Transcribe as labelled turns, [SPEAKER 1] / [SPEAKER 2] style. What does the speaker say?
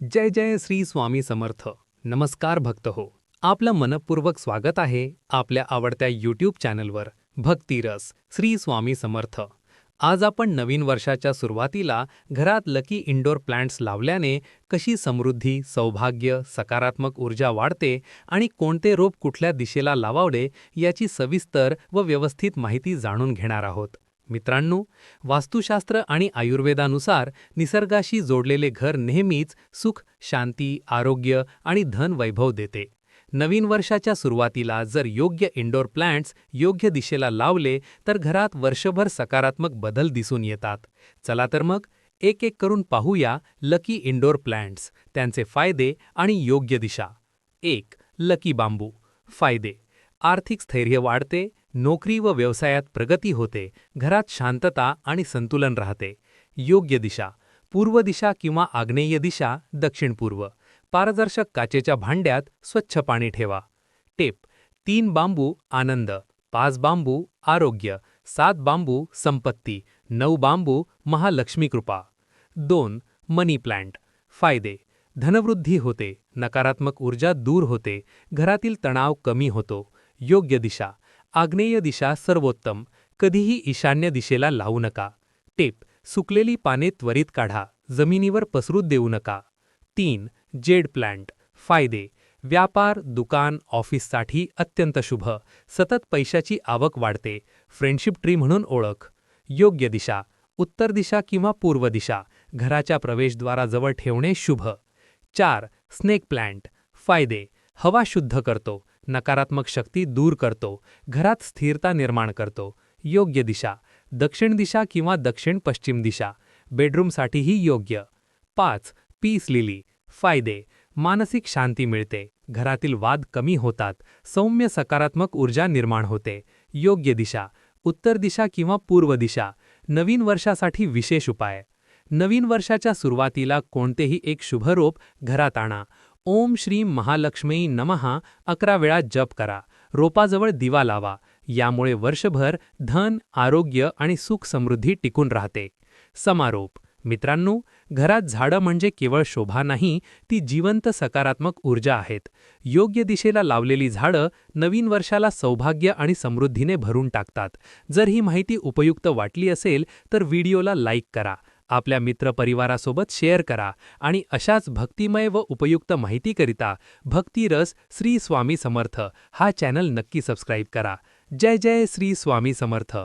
[SPEAKER 1] जय जय श्री स्वामी समर्थ. नमस्कार भक्त हो. आपलं मनपूर्वक स्वागत आहे आपल्या आवडत्या यूट्यूब चॅनलवर भक्तिरस श्री स्वामी समर्थ. आज आपण नवीन वर्षाच्या सुरुवातीला घरात लकी इंडोर प्लांट्स लावल्याने कशी समृद्धी सौभाग्य सकारात्मक ऊर्जा वाढते आणि कोणते रोप कुठल्या दिशेला लावावले याची सविस्तर व व्यवस्थित माहिती जाणून घेणार आहोत. मित्रांनो वास्तुशास्त्र आणि आयुर्वेदानुसार निसर्गाशी जोडलेले घर नेहमीच सुख शांती आरोग्य आणि धन वैभव देते. नवीन वर्षाच्या सुरुवातीला जर योग्य इंडोर प्लांट्स योग्य दिशेला लावले तर घरात वर्षभर सकारात्मक बदल दिसून येतात. चला तर मग एक एक करून पाहूया लकी इंडोर प्लांट्स त्यांचे फायदे आणि योग्य दिशा. एक लकी बांबू फायदे. आर्थिक स्थैर्य वाढते नोकरी व व्यवसायात प्रगती होते घरात शांतता आणि संतुलन राहते. योग्य दिशा पूर्व दिशा किंवा आग्नेय दिशा दक्षिण पूर्व पारदर्शक काचेच्या भांड्यात स्वच्छ पाणी ठेवा. टेप तीन बांबू आनंद. पाच बांबू आरोग्य. सात बांबू संपत्ती. नऊ बांबू महालक्ष्मी कृपा. दोन मनी प्लांट. फायदे धनवृद्धी होते नकारात्मक ऊर्जा दूर होते घरातील तणाव कमी होतो. योग्य दिशा आग्नेय दिशा सर्वोत्तम कधीही ईशान्य दिशेला लावू नका. टेप सुकलेली पाने त्वरित काढा जमिनीवर पसरूत देऊ नका. तीन जेड प्लांट फायदे व्यापार दुकान ऑफिससाठी अत्यंत शुभ सतत पैशाची आवक वाढते फ्रेंडशिप ट्री म्हणून ओळख योग्य दिशा उत्तर दिशा किंवा पूर्व दिशा घराच्या प्रवेशद्वाराजवळ ठेवणे शुभ. चार स्नेक प्लांट फायदे हवा शुद्ध करतो नकारात्मक शक्ती दूर करतो घरात स्थिरता निर्माण करतो. योग्य दिशा दक्षिण दिशा किंवा दक्षिण पश्चिम दिशा बेडरूमसाठीही योग्य. पाच पीस लिली फायदे मानसिक शांती मिळते घरातील वाद कमी होतात सौम्य सकारात्मक ऊर्जा निर्माण होते. योग्य दिशा उत्तर दिशा किंवा पूर्व दिशा नवीन वर्षासाठी विशेष उपाय. नवीन वर्षाच्या सुरुवातीला कोणतेही एक शुभरोप घरात आणा ओम श्री महालक्ष्मी नमहा अकरा वेळा जप करा. रोपाजवळ दिवा लावा. यामुळे वर्षभर धन आरोग्य आणि सुख समृद्धी टिकून राहते. समारोप. मित्रांनो घरात झाडं म्हणजे केवळ शोभा नाही ती जिवंत सकारात्मक ऊर्जा आहेत. योग्य दिशेला लावलेली झाडं नवीन वर्षाला सौभाग्य आणि समृद्धीने भरून टाकतात. जर ही माहिती उपयुक्त वाटली असेल तर व्हिडिओला लाईक करा. आपल्या मित्रपरिवारासोबत शेअर करा आणि अशाच भक्तिमय व उपयुक्त माहितीकरिता भक्तिरस श्री स्वामी समर्थ हा चॅनल नक्की सबस्क्राईब करा. जय जय श्री स्वामी समर्थ.